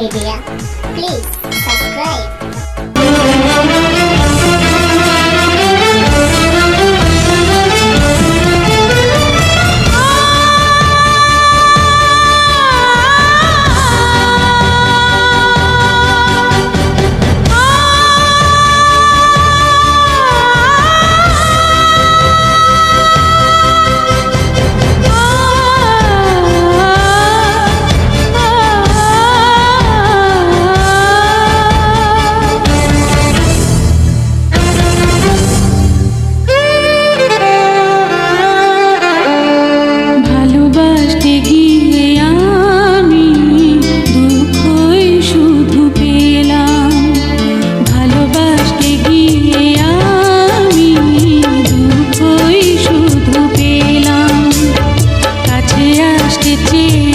media. Please subscribe.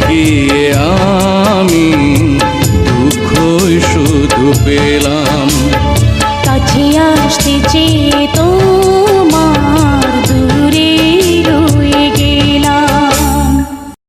গিয়ে আমি দুঃখ শুধু পেলাম। কাছে আসতে চেয়ে তো